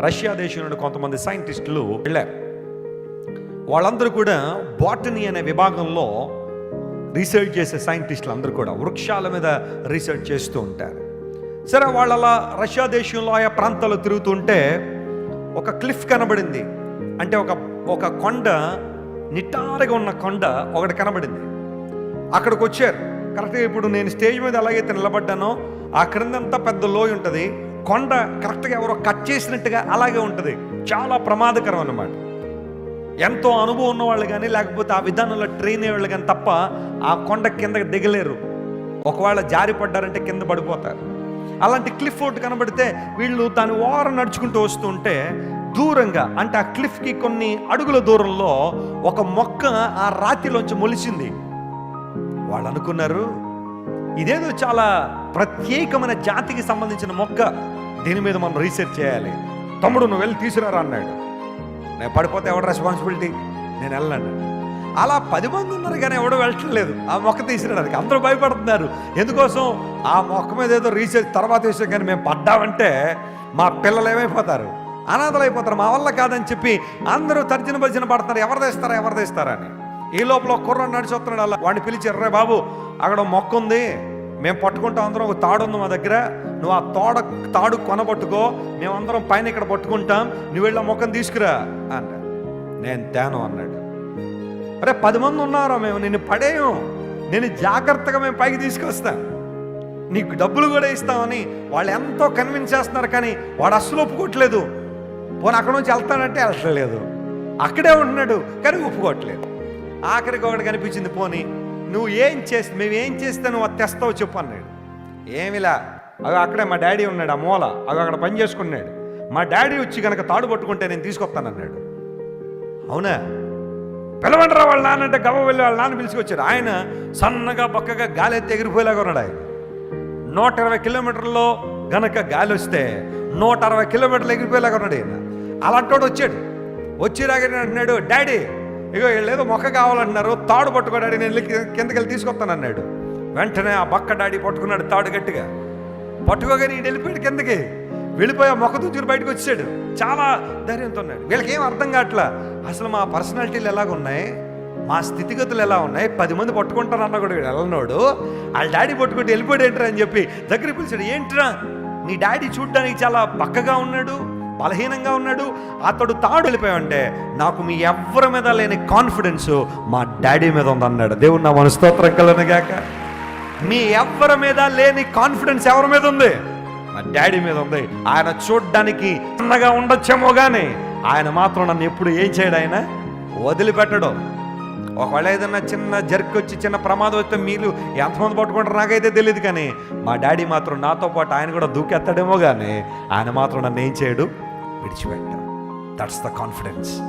Russia దేశం నుండి కొంతమంది సైంటిస్టులు వెళ్ళారు. వాళ్ళందరూ కూడా బాటనీ అనే విభాగంలో రీసెర్చ్ చేసే సైంటిస్టులు అందరూ కూడా వృక్షాల మీద రీసెర్చ్ చేస్తూ ఉంటారు. సరే వాళ్ళు అలా రష్యా దేశంలో ఆయా ప్రాంతాల్లో తిరుగుతుంటే ఒక క్లిఫ్ కనబడింది. అంటే ఒక ఒక కొండ నిటారుగా ఉన్న కొండ ఒకటి కనబడింది. అక్కడికి వచ్చారు. కరెక్ట్గా ఇప్పుడు నేను స్టేజ్ మీద ఎలాగైతే నిలబడ్డానో ఆ క్రిందంతా పెద్ద లోయ ఉంటుంది. కొండ కరెక్ట్గా ఎవరో కట్ చేసినట్టుగా అలాగే ఉంటుంది. చాలా ప్రమాదకరం అన్నమాట. ఎంతో అనుభవం ఉన్న వాళ్ళు కానీ లేకపోతే ఆ విధానంలో ట్రైన్ అయ్యే వాళ్ళు కానీ తప్ప ఆ కొండ కిందకి దిగలేరు. ఒకవేళ జారి పడ్డారంటే కింద పడిపోతారు. అలాంటి క్లిఫ్ ఒకటి కనబడితే వీళ్ళు దాని ఓర నడుచుకుంటూ వస్తుంటే దూరంగా అంటే ఆ క్లిఫ్కి కొన్ని అడుగుల దూరంలో ఒక మొక్క ఆ రాతిలోంచి మొలిచింది. వాళ్ళు అనుకున్నారు ఇదేదో చాలా ప్రత్యేకమైన జాతికి సంబంధించిన మొక్క. దీని మీద మనం రీసెర్చ్ చేయాలి. తమ్ముడు నువ్వు వెళ్ళి తీసుకురారా అన్నాడు. నేను పడిపోతే ఎవడ రెస్పాన్సిబిలిటీ నేను వెళ్ళను. అలా పది మంది ఉన్నారు కానీ ఎవడో వెళ్ళట్లేదు ఆ మొక్క తీసుకురాడానికి అందరూ భయపడుతున్నారు. ఎందుకోసం? ఆ మొక్క మీద ఏదో రీసెర్చ్ తర్వాత విషయం కానీ మేము పడ్డామంటే మా పిల్లలు ఏమైపోతారు? అనాథలు అయిపోతారు. మా వల్ల కాదని చెప్పి అందరూ తర్జన భర్జన పడుతున్నారు. ఎవరు తెస్తారా? ఎవరు తెస్తారా అని. ఈ లోపల ఒక కుర్ర అలా వాడిని పిలిచి రే బాబు అక్కడ మొక్క ఉంది. మేము పట్టుకుంటాం. అందరం ఒక తాడు ఉంది మా దగ్గర. నువ్వు ఆ తోడ తాడు కొనబట్టుకో మేమందరం పైన ఇక్కడ పట్టుకుంటాం నువ్వు వెళ్ళి ముఖం తీసుకురా అన్నాడు నేను తేను అన్నాడు. అరే పది మంది ఉన్నారా మేము? నిన్ను పడేయం. నేను జాగ్రత్తగా మేము పైకి తీసుకొస్తాం. నీకు డబ్బులు కూడా ఇస్తామని వాళ్ళు ఎంతో కన్విన్స్ చేస్తున్నారు కానీ వాడు అస్సలు ఒప్పుకోవట్లేదు. పోనీ అక్కడ నుంచి వెళ్తానంటే వెళ్ళట్లేదు. అక్కడే ఉంటున్నాడు కానీ ఒప్పుకోవట్లేదు. ఆఖరికి ఒకటి కనిపించింది పోని నువ్వు ఏం చేస్తే మేము ఏం చేస్తే నువ్వు తెస్తావు చెప్పు అన్నాడు. ఏమిలా? అవి అక్కడే మా డాడీ ఉన్నాడు ఆ మూల. అవి అక్కడ పని చేసుకున్నాడు. మా డాడీ వచ్చి కనుక తాడు పట్టుకుంటే నేను తీసుకొస్తానన్నాడు. అవునా? పిలవండి రా వాళ్ళ నాన్న అంటే గవ్వ వెళ్ళి వాళ్ళ నాన్న పిలుచుకొచ్చాడు. ఆయన సన్నగా పక్కగా గాలి ఎత్తి ఎగిరిపోయేలాగా ఉన్నాడు ఆయన. నూట ఇరవై కిలోమీటర్లో గనక గాలి వస్తే నూట అరవై కిలోమీటర్లు ఎగిరిపోయేలాగా ఉన్నాడు ఆయన అలాంటోడు వచ్చాడు. వచ్చి రాగానే అంటున్నాడు డాడీ ఇగో వీళ్ళు ఏదో మొక్క కావాలంటున్నారు. తాడు పట్టుకో డాడీ నేను కిందకి వెళ్ళి తీసుకొస్తాను అన్నాడు వెంటనే ఆ బక్క డాడీ పట్టుకున్నాడు తాడు గట్టిగా. పట్టుకోగానే వెళ్ళిపోయాడు కిందకి. వెళ్ళిపోయి ఆ మొక్క తుచ్చురు బయటకు వచ్చాడు చాలా ధైర్యంతో ఉన్నాడు. వీళ్ళకి ఏం అర్థం కావట్లా? అసలు మా పర్సనాలిటీలు ఎలాగ ఉన్నాయి? మా స్థితిగతులు ఎలా ఉన్నాయి? పది మంది పట్టుకుంటారన్న కూడా వెళ్ళనోడు. వాళ్ళ డాడీ పట్టుకుంటే వెళ్ళిపోయాడు ఏంట్రా అని చెప్పి దగ్గర పిలిచాడు. ఏంట్రా? నీ డాడీ చూడడానికి చాలా పక్కగా ఉన్నాడు బలహీనంగా ఉన్నాడు. అతడు తాడు వెళ్ళిపోయావంటే నాకు మీ ఎవ్వరి మీద లేని కాన్ఫిడెన్స్ మా డాడీ మీద ఉందన్నాడు. దేవుడు నా మనస్తోత్రం కలనగాక మీ ఎవ్వరి మీద లేని కాన్ఫిడెన్స్ ఎవరి మీద ఉంది? మా డాడీ మీద ఉంది. ఆయన చూడ్డానికి చిన్నగా ఉండొచ్చేమో కానీ ఆయన మాత్రం నన్ను ఎప్పుడు ఏం చేయడు ఆయన? వదిలిపెట్టడు. ఒకవేళ ఏదైనా చిన్న జర్క్ వచ్చి చిన్న ప్రమాదం వస్తే మీరు ఎంతమంది పట్టుకుంటారు నాకైతే తెలియదు కానీ మా డాడీ మాత్రం నాతో పాటు ఆయన కూడా దూకెత్తాడేమో కానీ ఆయన మాత్రం నన్ను ఏం చేయడు? విడిచిపెట్టాడు. దట్స్ ద కాన్ఫిడెన్స్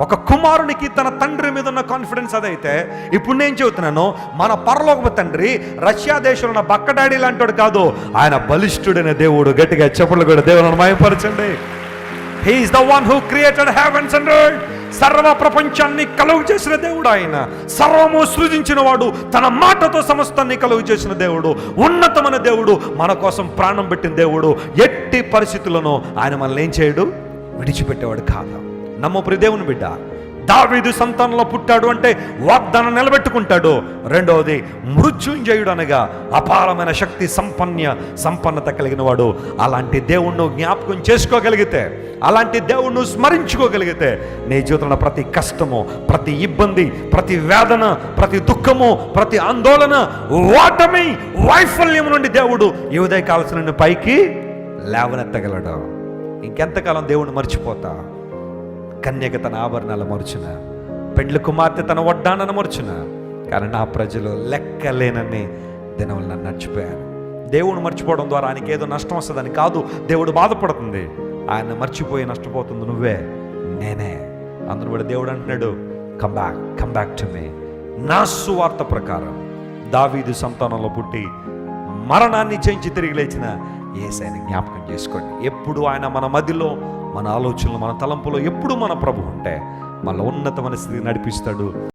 ఒక కుమారునికి తన తండ్రి మీద ఉన్న కాన్ఫిడెన్స్ అదైతే ఇప్పుడు నేను చెబుతున్నాను మన పరలోక తండ్రి రష్యా దేశంలో ఉన్న బక్క డాడీ లాంటివాడు కాదు ఆయన బలిష్ఠుడైన దేవుడు గట్టిగా చెప్పులు కూడా దేవులను మయపరచండి he is the one who created heavens and earth సర్వ ప్రపంచాన్ని కలుగు చేసిన దేవుడు ఆయన. సర్వము సృజించిన వాడు తన మాటతో సమస్తాన్ని కలుగు చేసిన దేవుడు ఉన్నతమైన దేవుడు మన కోసం ప్రాణం పెట్టిన దేవుడు ఎట్టి పరిస్థితులను ఆయన మనల్ని ఏం చేయడు? విడిచిపెట్టేవాడు కాదా నమ్మ దేవుని బిడ్డ దావీదు సంతానంలో పుట్టాడు అంటే వాగ్దానం నిలబెట్టుకుంటాడు. రెండవది మృత్యుంజయుడు అనగా అపారమైన శక్తి సంపన్న సంపన్నత కలిగిన వాడు అలాంటి దేవుణ్ణి జ్ఞాపకం చేసుకోగలిగితే అలాంటి దేవుణ్ణి స్మరించుకోగలిగితే నీ జీవితంలో ప్రతి కష్టము ప్రతి ఇబ్బంది ప్రతి వేదన ప్రతి దుఃఖము ప్రతి ఆందోళన ఓటమి వైఫల్యం నుండి దేవుడు ఈ ఉదయ కాల్సిన పైకి లేవనెత్తగలడు. ఇంకెంతకాలం దేవుణ్ణి మర్చిపోతా? కన్యక తన ఆభరణాలు మరుచున? పెండ్లి కుమార్తె తన వడ్డానను మరుచున? కానీ నా ప్రజలు లెక్కలేనని దినములు నన్ను నడిచిపోయాను దేవుడు మర్చిపోవడం ద్వారా ఆయనకి ఏదో నష్టం వస్తుందని కాదు దేవుడు బాధపడుతుంది. ఆయన మర్చిపోయి నష్టపోతుంది నువ్వే నేనే. అందరూ కూడా దేవుడు అంటున్నాడు come back come back to me నా సువార్త ప్రకారం దావీదు సంతానంలో పుట్టి మరణాన్ని చేయించి తిరిగి లేచిన ఏసైన జ్ఞాపకం చేసుకోండి. ఎప్పుడు ఆయన మన మదిలో మన ఆలోచనలు మన తలంపులో ఎప్పుడు మన ప్రభు ఉంటే మన ఉన్నతమైన స్థితి నడిపిస్తాడు.